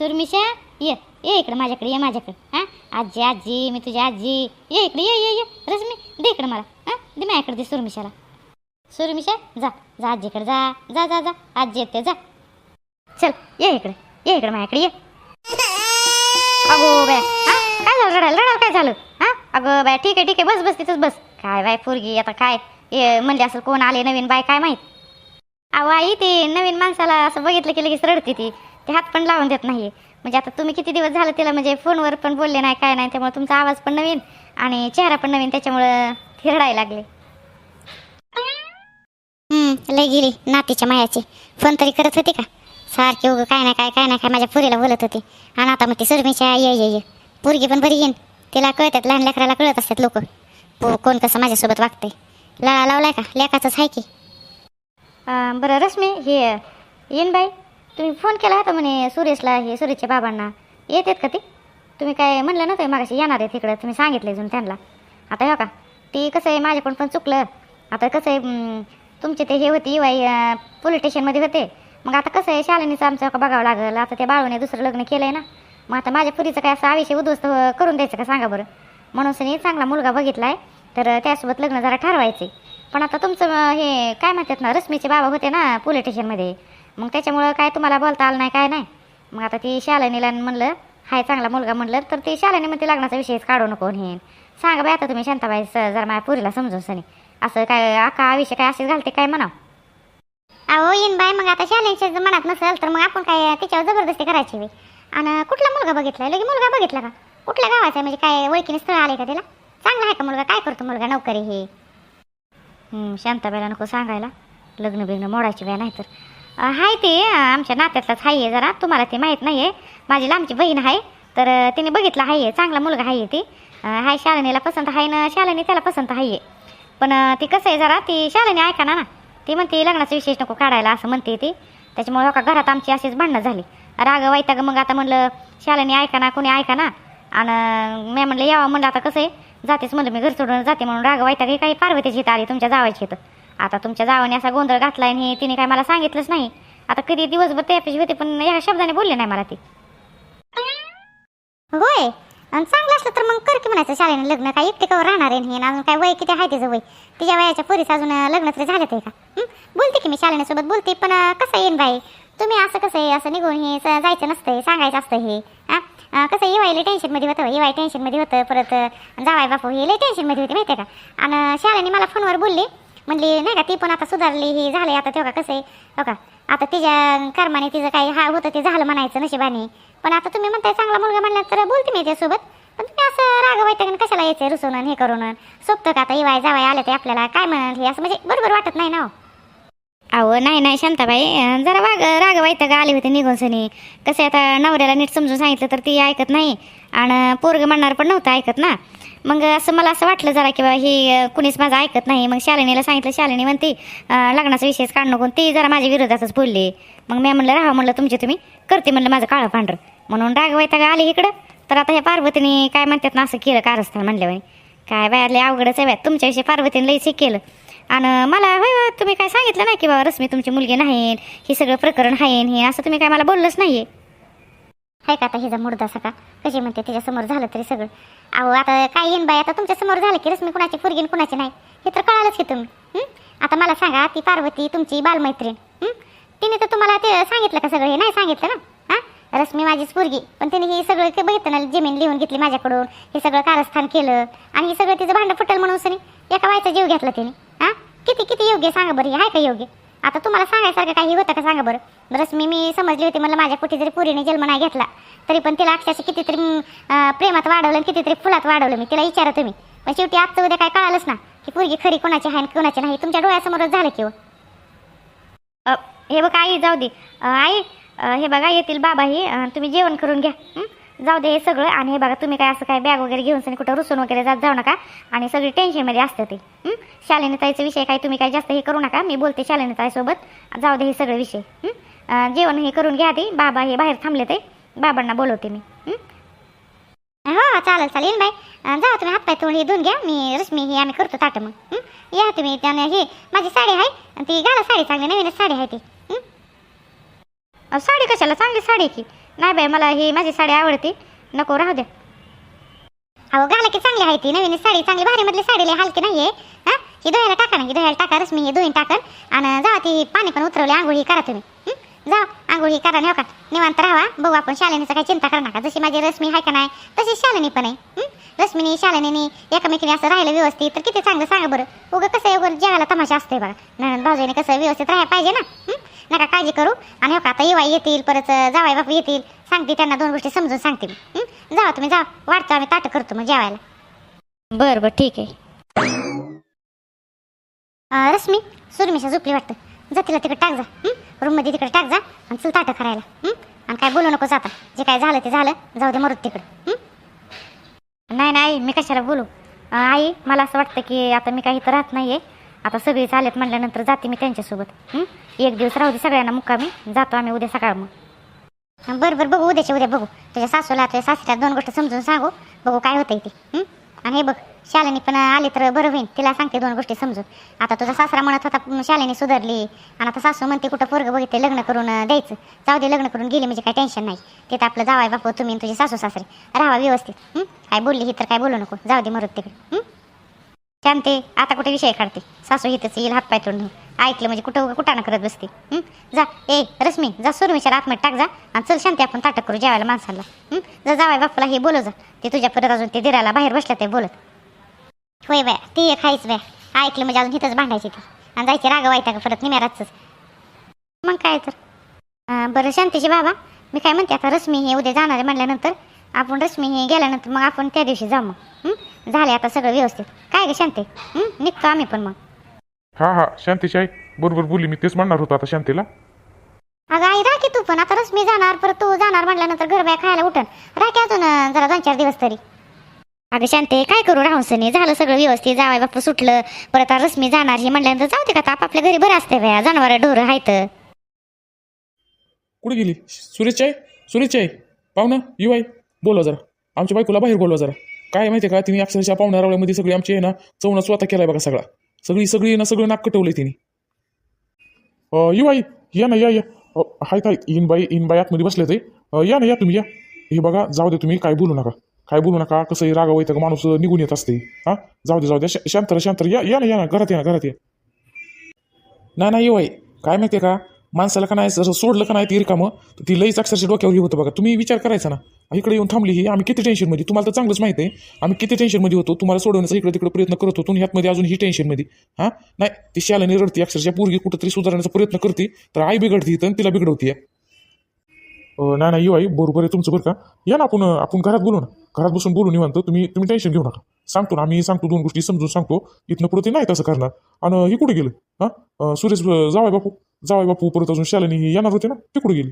सुरमिशा ये ये इकडं माझ्याकडे ये माझ्याकडे. हां? आजी आजी मी तुझी आजी. ये इकडे ये ये ये. रश्मी दे इकडं मला. हां? दे माझ्याकडे दे सुरमिशाला. सुरमिशा जा जा आजीकडे जा जा जा जा. आजी येते जा. चल ये इकडे ये इकडे माझ्याकडे ये. अगो बाय हां? काय झालं रडायला रडायला काय झालं? हां? अगं बाय ठीक आहे ठीक आहे बस बस तिथंच बस. काय बाय पोरगी आता काय? ये म्हणजे असं कोण आले नवीन बाय काय माहीत? अहो आई ते नवीन माणसाला असं बघितलं की लगेच रडते ती. ते हात पण लावून देत नाही म्हणजे आता तुम्ही किती दिवस झालं तिला म्हणजे फोनवर पण बोलले नाही काय नाही त्यामुळे तुमचा आवाज पण नवीन आणि चेहरा पण नवीन त्याच्यामुळं ती रडायला लागले. हम्म, लय गेली नातीच्या मायाची. फोन तरी करत होती का? सारखी उगं काय नाही काय काय नाही काय माझ्या पुरीला बोलत होती. आणि आता मग ती सुरमीच्या ये ये ये पोरगी पण बरी येईन. तिला कळतात लहान लेकराला कळत असतात लोक. कोण कसं माझ्यासोबत वागते लळा लावलाय का? लेकाचंच आहे की. बरं रश्मी हे येईन बाई. तुम्ही फोन केला होता म्हणे सुरेशला हे सुरेशच्या बाबांना. येतात का ते? तुम्ही काय म्हणलं ना ते मागाशी येणार आहे तिकडं तुम्ही सांगितलं अजून त्यांना. आता हो का ती कसं आहे माझ्याकडून पण चुकलं. आता कसं आहे तुमचे ते हे होते वाई पोलीस स्टेशनमध्ये होते. मग आता कसं आहे शालिनीचं आमचं का बघावं लागलं? आता त्या बाळूने दुसरं लग्न केलं आहे ना. मग आता माझ्या पुरीचं काय असं आयुष्य उद्ध्वस्त करून द्यायचं का सांगा बरं? म्हणून सनी चांगला मुलगा बघितला आहे तर त्यासोबत लग्न जरा ठरवायचे पण आता तुमचं हे काय म्हणतात ना रश्मीचे बाबा होते ना पोलीस स्टेशनमध्ये. मग त्याच्यामुळं काय तुम्हाला बोलता आलं नाही काय नाही. मग आता ती शालिनीला म्हणलं हाय चांगला मुलगा म्हणलं तर ती शालिनी म्हणते लग्नाचा विषयच काढू नको हे सांगा बाई आता तुम्ही शांताबाई स- जर माझ्या पुरीला समजून सनी. असं काय आका विषय काय असेच घालते काय म्हणा अहो येईन बाय मग आता शालेंच्या मनात नसेल तर मग आपण काय तिच्यावर जबरदस्ती करायची बी आणि कुठला मुलगा बघितला लगे मुलगा बघितला का? कुठल्या गावाचा आहे? म्हणजे काय ओळखीने स्थळ आले का त्याला चांगला आहे का मुलगा? काय करतो मुलगा? नोकरी हे. शांताबाईला नको सांगायला. लग्न बिग्न मोडायची बाय नाही तर आहे हाय ते आमच्या नात्यातलाच हाय आहे जरा तुम्हाला ते माहीत नाही आहे माझी लांबची बहीण आहे तर तिने बघितलं आहे चांगला मुलगा आहे ती. हाय शालिनीला पसंत आहे ना शालिनी त्याला पसंत आहे पण ती कसं आहे जरा ती शालिनी ऐका ना ना. ती म्हणते लग्नाचा विशेष नको काढायला असं म्हणते ती. त्याच्यामुळे हो का घरात आमची अशीच भांडणं झाली. राग वाईटा मग आता म्हणलं शालिनी ऐका ना कोणी ऐका ना. आणि मी म्हणलं यावं म्हणलं आता कसं आहे जातेच म्हणलं मी घर सोडून जाते म्हणून. राग वाईटा की काही पार्वतीची इथं आली तुमच्या जावायची इथं. आता तुमच्या जावाने असा गोंधळ घातला आणि हे तिने काय मला सांगितलंच नाही. आता कधी दिवसभर त्यापेक्षा होते पण या शब्दाने बोलले नाही मला ती होय? आणि चांगलं असलं तर मग कर की म्हणायचं शाळेने लग्न काय एकटे कवर राहणार आहे अजून काय वय किती आहे तिचं वय तिच्या वयाच्या पोरीचं अजून लग्न तरी झालं ते का? बोलते की मी शाळेनेसोबत बोलते पण कसं येईन बाई? तुम्ही असं कसं आहे? असं निघून हे जायचं नसतंय सांगायचं असतं हे. कसं अं, कसं येवायला टेन्शनमध्ये होतं येवाय टेन्शनमध्ये होतं परत जावाय बापू हे लय टेन्शनमध्ये होते माहिती आहे का आणि शाळेने मला फोनवर बोलले म्हणली नाही का ती पण आता सुधारली हे झालंय आता तेव्हा कसं आहे? हो का? आता तिच्या कर्माने तिचं काही हा होतं ते झालं म्हणायचं नशिबाने. पण आता तुम्ही म्हणताय चांगला मुलगा म्हणला तर बोलते मी त्यासोबत. पण तुम्ही असं रागवायचं कशाला यायचं रुसून हे करून? सोबतं का आता इवाय जावाय आले ते आपल्याला? काय म्हणाल हे असं म्हणजे बरोबर वाटत नाही ना हो? अहो नाही नाही शांताबाई. जरा वाग रागवायचं का आले होते निघून सनी. कसं आहे आता नवऱ्याला नीट समजून सांगितलं तर ती ऐकत नाही. आणि पोरग म्हणणार पण नव्हतं ऐकत ना. मग असं मला असं वाटलं जरा की बाबा ही कुणीच माझं ऐकत नाही. मग शालिनीला सांगितलं शालिनी म्हणते लग्नाचा विषयच काढ नको. ती जरा माझ्या विरोधातच बोलली. मग मी म्हणलं राहा म्हणलं तुमचे तुम्ही करते म्हणलं माझं काळं पांढरं. म्हणून रागवायता वाईट आली इकडं. तर आता हे पार्वतीने काय म्हणतात ना असं केलं कारस्थान म्हणल्यावर. काय बायाले अवघडच आहे बाय तुमच्याविषयी पार्वतीने लईच हे केलं. आणि मला होय तुम्ही काय सांगितलं नाही की बाबा रश्मी तुमची मुलगी नाही हे सगळं प्रकरण आहे हे असं तुम्ही काय मला बोललंच नाही आहे हाय का आता हिचा मुर्दा सका कशी म्हणते त्याच्यासमोर झालं तरी सगळं. अहो आता काय येईन बाई आता तुमच्यासमोर झालं की रश्मी कुणाची फुरगीन कुणाची नाही. हे तर कळालंच की तुम्ही. आता मला सांगा ती पार्वती तुमची बालमैत्रीण तिने तर तुम्हाला ते सांगितलं का सगळं? हे नाही सांगितलं ना? हां? रश्मी माझीच पोरगी. पण तिने हे सगळं ते बघितलं ना जमीन लिहून घेतली माझ्याकडून हे सगळं कारस्थान केलं. आणि हे सगळं तिचं भांडं फुटल म्हणून सनी एका बायचा जीव घेतला तिने. हा? किती किती योग्य सांगा बरं हे आहे का योग्य? आता तुम्हाला सांगायसारखं काही होतं का? सांगा बरं. रश्मी मी समजली होती. मला माझ्या कुठे जरी पुरीने जन्म नाही घेतला तरी पण तिला अक्षरशः कितीतरी प्रेमात वाढवलं आणि कितीतरी फुलात वाढवलं मी. तिला विचारा तुम्ही. पण शेवटी आजचं उद्या काय कळालंच ना. की पुरगी खरी कोणाची आहे आणि कोणाची नाही तुमच्या डोळ्यासमोरच झालं की हो. हे बघा आई जाऊ दे. आई हे बघा येतील बाबा हे तुम्ही जेवण करून घ्या. जाऊ दे हे सगळं आणि हे बघा तुम्ही काय असं काय बॅग वगैरे घेऊन सनी कुठं रुसून वगैरे जात जाऊ नका. आणि सगळी टेन्शनमध्ये असतं ते. हं? शालिनी ताईचा विषय काय तुम्ही काय जास्त हे करू नका. मी बोलते शालिनी ताईसोबत जाऊ दे हे सगळे विषय. जेवण हे करून घ्या ते बाबा हे बाहेर थांबले ते. बाबांना बोलवते मी. हं? हो चालेल चालेल बाई. जा तुम्ही हातपाय तोंड हे धुवून घ्या. मी रश्मी हे आम्ही करतो ताटं मग. या तुम्ही. त्याने हे माझी साडी आहे. ती घाला साडी. चांगली नवीनच साडी आहे ती. साडी कशाला? चांगली साडी आहे की. नाही बाई मला ही माझी साडी आवडती. नको राहू द्या अहो घाला की चांगली आहे ती. नवीन साडी चांगली भारी मधली साडी लय हलकी नाहीये. ही? धुयाला टाका ना ही धुयाला टाका रश्मी हे धुईन टाकन. आणि जा ती पाणी पण उतरवली आंघोळी करा तुम्ही. जा आंघोळी करा नाही हो का? निवांत राहा. बघू आपण शालिनीचं काही चिंता करू नका जशी माझी रश्मी आहे का नाही तशी शालिनी पण आहे. रश्मीनी शालिनीनी एकमेकीने असं राहिलं व्यवस्थित. तर किती चांगलं सांगा बरं. उगं कसं उगं जेवायला तमाशा असतोय बघा. नणंद भाऊजीने कसं व्यवस्थित राहायला पाहिजे ना? नका काळजी करू. आणि हो का आता युवा येतील परत जावाई बापू येतील. सांगते त्यांना दोन गोष्टी समजून सांगते मी. जावा तुम्ही जा वाढतो आम्ही ताट करतो मग जेवायला. बरं बरं ठीक आहे. रश्मी सुरमिशा झोपली वाटतं. जा तिला तिकडे टाक जा. रूममध्ये तिकडे टाक जा आणि चल ताटं करायला. आणि काय बोलू नको जाता जे काय झालं ते झालं. जाऊ दे मरू तिकडं. नाही नाही मी कशाला बोलू? आई मला असं वाटतं की आता मी काही इथं राहत नाही आहे आता सगळी चालत म्हटल्यानंतर जाते मी त्यांच्यासोबत. एक दिवस राहू दे सगळ्यांना मुक्कामी. जातो आम्ही उद्या सकाळ मग. बरं बरं बघू उद्याच्या उद्या बघू. तुझ्या सासूला तुझ्या सासऱ्याला दोन गोष्ट समजून सांगू. बघू काय होतं ते. आणि हे बघ शालेनी पण आली तर बरं होईल तिला सांगते दोन गोष्टी समजून. आता तुझा सासरा म्हणत होता शालेनी सुधारली. आणि आता सासू म्हणते कुठं पोरगं बघितले लग्न करून द्यायचं. जाऊ दे लग्न करून गेली म्हणजे काही टेन्शन नाही. तिथं आपलं जावाय बापू तुम्ही तुझे सासू सासरे. राहा व्यवस्थित. काय बोलली ही तर काय बोलू नको. जाऊ दे मरत तिकडे. शांते आता कुठे विषय काढते? सासू हिथंच येईल हात पाय तोडून ऐकलं म्हणजे कुठं कुठानं करत बसते? जा ए रश्मी जा सुरमिशा आतमध्ये टाक जा. आणि चल शांती आपण ताटक करू जेवायला माणसाला. जा जावाय बापूला हे बोलव जा. ते तुझ्या परत अजून ते दिराला बाहेर बसल्या ते बोलत. होय बाय ती एक आहेच बाय. ऐकलं म्हणजे अजून इथंच भांडायची ती. आणि जायची राग वायता का परत निम्याराच मग काय तर. बरं शांतीची बाबा मी काय म्हणते आता रश्मी हे उद्या जाणारे म्हणल्यानंतर आपण रश्मी हे गेल्यानंतर मग आपण त्या दिवशी जाऊ मग. हं? झाले आता सगळं व्यवस्थित. काय ग शांती? हं? निघतो आम्ही पण मग. हा हा. शांतीची आई. बरोबर बोलली मी. तेच म्हणणार होतो आता शांतीला. अगं आई राखी तू पण. आता रश्मी जाणार परत तू जाणार म्हटल्यानंतर घर बाय खायला उठन. राखी अजून जरा दोन चार दिवस तरी. अगं शांते काय करू राहून झालं सगळं व्यवस्थित. जावाय बाप्पा सुटलं. परत आता रश्मी जाणार ही म्हटल्यानंतर जाऊ दे का आता? आपापल्या घरी बरं असते बाया. जनावर ढोरं आहेत. कुठे गेली? सुरेशची आई? सुरेशची आई? पाहुणं? येऊ आई. बोलवा जरा. आमच्या बायकोला बाहेर बोलवा जरा. काय माहिती आहे का तिने अक्षरशः पाहुण्या रावळ्यामध्ये सगळी आमची आहे ना चवणं स्वतः केलाय बघा सगळा. सगळी सगळी ना सगळं नाक कटवलंय तिने. अं, आई या ना या या. हाय काय इन बाई इन बाई आतमध्ये बसले ते. या ना या तुम्ही या. हे बघा जाऊ दे तुम्ही काय बोलू नका. काय बोलू नका कसं रागाव येतं का माणूस निघून येत असते. हां? जाऊ दे जाऊ दे शांतर शांत शांत या या ना या ना घरात या ना घरात या. नाही नाही येऊ आई काय माहिती का माणसाला का नाही जसं सोडलं का नाही ती रिकामं तर ती लईच अक्षरशः डोक्यावर होतं बघा. तुम्ही विचार करायचा ना. इकडे येऊन थांबली ही आम्ही किती टेन्शनमध्ये तुम्हाला तर चांगलंच माहिती आहे. आम्ही किती टेन्शनमध्ये होतो तुम्हाला सोडवण्याचा इकडे तिकडे प्रयत्न करत होतो ह्यातमध्ये अजून ही टेन्शनमध्ये हां? नाही ती शालाने रडती अक्षरशः पोरगी कुठंतरी सुधारण्याचा प्रयत्न करते तर आई बिघडती तर तिला बिघडवती. नाही नाही येऊ आई बरोबर आहे तुमचं बरं का? या ना आपण आपण घरात बोलू ना. घरात बसून बोलू निवांत तुम्ही तुम्ही टेन्शन घेऊ नका. सांगतो ना आम्ही सांगतो दोन गोष्टी समजून सांगतो. इथनं पुढे ते नाही तसं करणार. आणि हे कुठे गेलं? हां? सुरेश जावाय बापू. जावाय बापू परत अजून शालिनी ही येणार होते ना? ते गेली.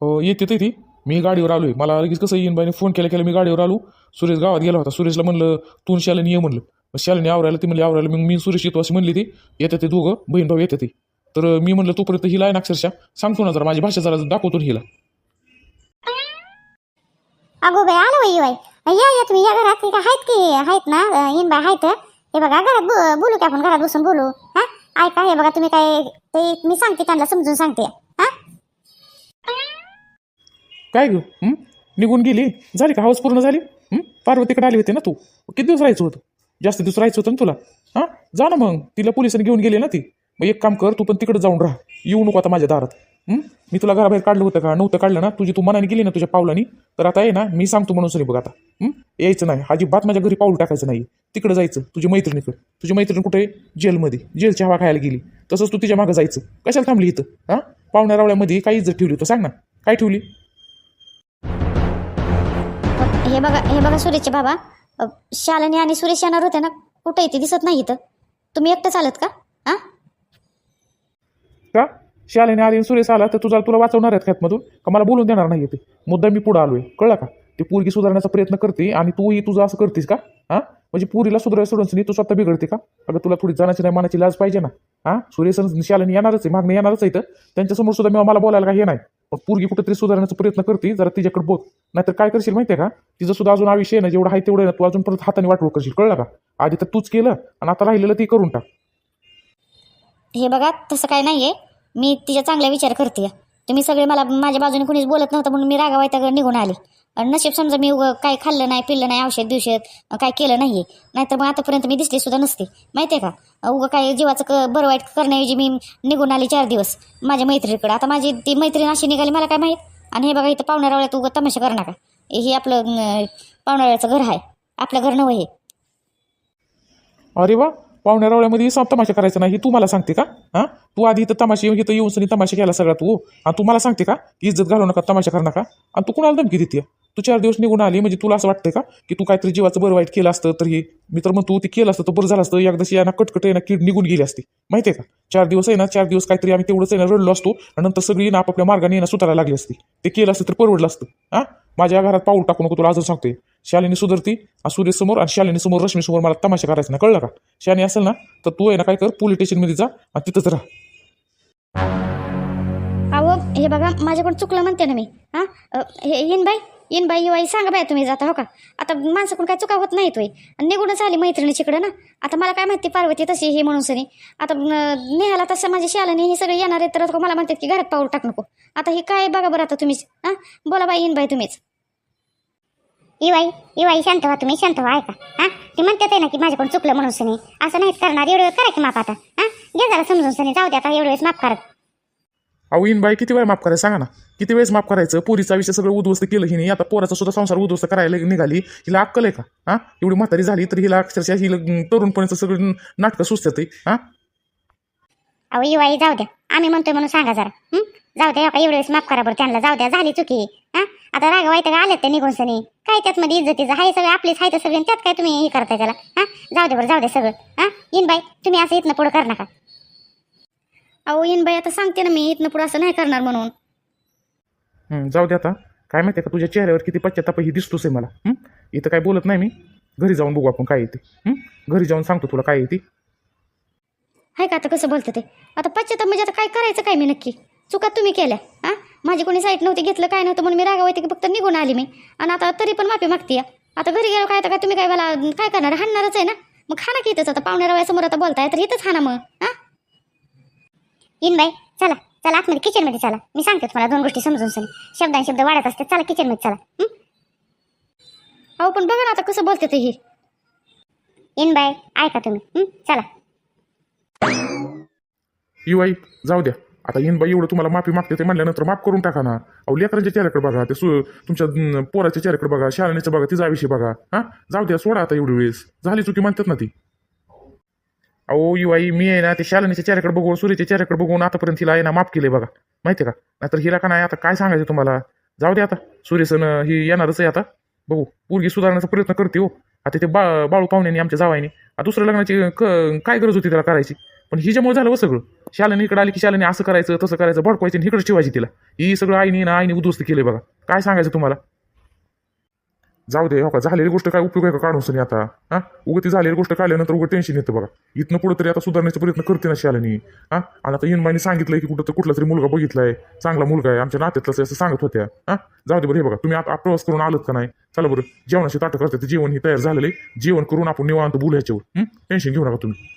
हो येते ते ती. मी गाडीवर आलोय. मला लगेच कसं येईन बाईने फोन केला केला मी गाडीवर आलो. सुरेश गावात गेला होता. सुरेशला म्हणलं तू आणि शालिनी ये म्हणलं. मग शालिनी आवरायला ती म्हणली आवरायला. मग मी सुरेश येतो अशी म्हणली ती. येते ते दोघं बहीण भाऊ येते ते. तर मी म्हणलं तोपर्यंत हिला आहे ना अक्षरशः सांगतो ना जरा माझी भाषा जरा दाखवतो हिला. अगो बाई आलो बाई बाई. या या तुम्ही या घरात. हे आहेत की आहेत ना? इन बाय आहेत. हे बघा घरात बोलू की आपण घरात बसून बोलू. हा? ऐका हे बघा तुम्ही काय ते मी सांगते त्यांना समजून सांगते. हा? काय गं? हं? निघून गेली? झाली का? हाऊस पूर्ण झाली? हं? पार्वतीकडे आली होती ना तू? किती दिवस राहायचं होतं? जास्त दिवस राहायचं होतं ना तुला? हां? जा ना मग. तिला पोलिसांनी घेऊन गेली ना ती. मग एक काम कर तू पण तिकडे जाऊन राहा. येऊ नको आता माझ्या दारात. मी तुला घराबाहेर काढलं होतं का? नव्हतं काढलं ना? तुझी तू मनाने गेली ना तुझ्या पावलानी? तर आता आहे ना मी सांगतो म्हणून सरी बघ आता. हं? यायचं नाही. अजिबात माझ्या घरी पाऊल टाकायचं नाही तिकडे जायचं. तुझी मैत्रिणीकडे तुझी मैत्रीण कुठे? जेलमध्ये. जेलची हवा खायला गेली. तसंच तू तिच्या मागं जायचं. कशाला थांबली इथं? हां? पाहुण्या रावळ्यामध्ये काही इज्जत ठेवली होतं. सांग ना. काय ठेवली? हे बघा हे बघा सुरेशचे बाबा. शालिनी आणि सुरेश येणार होते ना? कुठे इथे दिसत नाही इथं. तुम्ही एकटं चालत का? हा? का? शालेने आली सुरेश आला तर तुझा तुला वाचवणार आहेत ख्यातमधून का मला बोलून देणार नाही ते? मुद्दा मी पुढे आलोय. कळलं का? ते पोरगी सुधारण्याचा प्रयत्न करते आणि तूही तुझं असं करतेस का? हा? म्हणजे पुरीला सुधारायला सोडून नाही तू स्वतः बिघडते का? अगं तुला थोडी जाण्याची नाही मनाची लाज पाहिजे ना. हा? सुरेश शालेने येणारच आहे मागणी येणारच आहे तर त्यांच्यासमोर सुद्धा मी मला बोलायला काही हे नाही. पण पोरगी कुठेतरी सुधारण्याचा प्रयत्न करते जरा तिच्याकडे बघ. नाहीतर काय करशील माहितीये का? तिचं सुद्धा अजून आयुष्य आहे ना जेवढं आहे तेवढं ना तू अजून परत हाताने वाटवळ करशील. कळलं का? आधी तर तूच केलं आणि आता राहिलेलं ती करून टाक. हे बघा तसं काय नाहीये. मी तिचा चांगला विचार करते. तुम्ही सगळे मला माझ्या बाजूने कुणीच बोलत नव्हतं म्हणून मी रागावायता निघून आले. आणि नशीब समजा मी उगं काही खाल्लं नाही पिल्लं नाही औषध बिवषध काय केलं नाही नाहीतर मग आतापर्यंत मी दिसली सुद्धा नसते. माहिती आहे का? उगं काय जीवाचं क बरं वाईट करण्याऐवजी मी निघून आले चार दिवस माझ्या मैत्रिणीकडे. आता माझी ती मैत्रीण अशी निघाली मला काय माहीत? आणि हे बघा इथं पाहुणाऱ्यावळ्यात उगं तमाशा करू नका हे आपलं पाहुणाऱ्याचं घर आहे. आपलं घर नवं हे. अरे वा! पाहुण्या रावळ्यामध्ये तमाशा करायचा नाही हे तू मला सांगते का? हां? तू आधी इथं तमाशा इथं येऊन सनी तमाशा केला सगळा तू. आणि तू मला सांगते का? की इज्जत घालू नका तमाशा करू नका. आणि तू कुणाला धमकी देते? तू चार दिवस निघून आली म्हणजे तुला असं वाटतंय का? की तू काहीतरी जीवाचं बरं वाईट केलं असतं तर हे मी तर म्हणतो ते केलं असतं तर बरं झालं असतं. एकदाशी यांना कटकट यांना कीड निघून गेली असती. माहिती आहे का? चार दिवस आहे ना चार दिवस काहीतरी आम्ही तेवढंच आहे ना रडलो असतो. आणि नंतर सगळी ना आपापल्या मार्गाने ना सुतायला लागली असती. ते केलं असतं तर परवडलं असतं. हां? माझ्या घरात पाऊल टाकू नको तुला अजून सांगतोय. शालिनी सुधरती सूर्य सूर्यसमोर आणि शालिनी समोर रश्मी समोर मला तमाशा करायचा ना कळलं का? शालिनी असेल ना तर तू आहे ना काय कर पोलीस स्टेशनमध्ये जा आणि तिथंच राहा. अहो हे बघा माझ्याकडून चुकलं म्हणते ना मी. हां? हे येईन बाई येईन बाई बाई सांगा बाय तुम्ही जाता हो का? आता माणसाकडून काय चुका होत नाही तोय आणि निघूनच आली मैत्रिणीच्याकडे ना. आता मला काय माहिती पार्वती तशी हे म्हणून सनी. आता न- नेहाला तसं माझी शालाने हे सगळे येणार आहेत तर मला म्हणतात की घरात पाऊल टाक नको. आता हे काय बघा बरं आता तुम्हीच. हां? बोला बाई येईन बाई तुम्हीच. इवाई इवाई शांत व्हा तुम्ही शांत व्हा ऐका. हा? ती म्हणतात आहे ना की माझ्याकडून चुकलं म्हणून सनी. असं नाहीच करणार. एवढं वेळ करा की माफ आता. हा? घे जरा समजून सनी. जाऊ दे आता एवढं वेळेस माफ करत अहो इन बाई किती वेळ माफ करायचं सांगा ना. किती वेळेस माफ करायचं? पोरीचा विषय सगळं उद्ध्वस्त केलं हिने. आता पोराचा सुद्धा संसार उद्ध्वस्त करायला निघाली. हिला अक्कल आहे का? हा? एवढी म्हातारी झाली तर हिला अक्षरशः हिला तरुणपणीचं सगळं नाटकं सुचतात हा? अहो इवाई जाऊ द्या. आम्ही म्हणतोय म्हणून सांगा जरा. जाऊ द्या एवढं वेळेस माफ करा बरं त्यांना. जाऊ द्या झाली चुकी. हा? आता राग वाईट आल्यात ते निघून सनी? काय त्यात मध्ये इज्जतीचं? हाय सगळं आपलीच आहे तर सगळं त्यात काय तुम्ही हे करताय त्याला? हा? जाऊ दे बरं जाऊ दे सगळं. हा? येईन बाई तुम्ही असं इथनं पुढं कर नका. अहो येईन बाई आता सांगते ना मी इथनं पुढं असं नाही करणार म्हणून. हं, जाऊ दे आता. काय माहिती का तुझ्या चेहऱ्यावर किती पश्चाताप ही दिसतोच आहे मला. हं? इथं काय बोलत नाही मी. घरी जाऊन बघू आपण काय येते घरी जाऊन सांगतो तुला काय येते हाय का आता कसं बोलतं ते? आता पश्चाताप म्हणजे आता काय करायचं काय मी नक्की? चुका तुम्ही केल्या हां? माझी कोणी साईट नव्हती घेतलं काय नव्हतं म्हणून मी रागावते की फक्त निघून आली मी. आणि आता तरी पण माफी मागते आता घरी गेलो काय तर काय तुम्ही काय मला काय करणार? हाणणारच आहे ना? मग खाना की इथंच आता पाहुण्या समोर आता बोलताय तर इथंच हाना मग हां? येईन बाई चला चला आतमध्ये किचनमध्ये चला. मी सांगते तुम्हाला दोन गोष्टी समजून सनी. शब्दान शब्द वाढत असते चला किचनमध्ये चला हं? अहो पण बघा ना आता कसं बोलते ते हे. येईन बाई ऐका तुम्ही हं? यू आई जाऊ द्या. आता इन बाई एवढं तुम्हाला माफी मागते ते म्हणल्यानंतर माफ करून टाका ना. अहो लेकरांच्या चेहऱ्याकडे बघा ते सु तुमच्या पोराच्या चेहऱ्याकडे बघा शाळेचं बघा तिचा विषय बघा. हां? जाऊ द्या सोडा आता एवढी वेळेस. झाली चुकी म्हणतात ना ती. अहो युवाई मी आहे ना ते शालिनीच्या चेहऱ्याकडे बघून सूर्याच्या चेहऱ्याकडे बघून आतापर्यंत हिला आहे ना माफ केले बघा. माहिती का? नाहीतर हिला का नाही आता काय सांगायचं तुम्हाला? जाऊ द्या आता. सूर्यसन ही येणारच आहे आता. बघू पोरगी सुधारण्याचा प्रयत्न करते हो. आता ते बा बाळू पाहुण्याने आमच्या जावायने दुसऱ्या लग्नाची क- काय गरज होती त्याला करायची? पण हिच्यामुळे झालं हो सगळं. शालेने इकडे आली की शालेने असं करायचं तसं करायचं भडकवायचं आणि इकडे शिवायची तिला. ही सगळं आईने ना आईने उद्ध्वस्त केलं बघा. काय सांगायचं तुम्हाला? जाऊ दे हो का? झालेली गोष्ट काय उपयोग आहे का? काढून सनी आता? हा? उगं ती झालेली गोष्ट काढल्यानंतर उगं टेन्शन येतं बघा. इथनं पुढे तरी आता सुधारण्याचा प्रयत्न करते ना शालिनी. हा? आणि आता इनबाईने सांगितलंय की कुठं तर कुठला तरी मुलगा बघितलाय चांगला मुलगा आहे आमच्या नात्यातलाच असं सांगत होत्या. हा? जाऊ दे बरं हे बघा तुम्ही आता प्रवास करून आलात का नाही? चला बरं जेवणाची ताटं करते ते जेवण ही तयार झालेलं आहे. जेवण करून आपण निवांत बोलू ह्याच्यावर. टेन्शन घेऊ नका तुम्ही.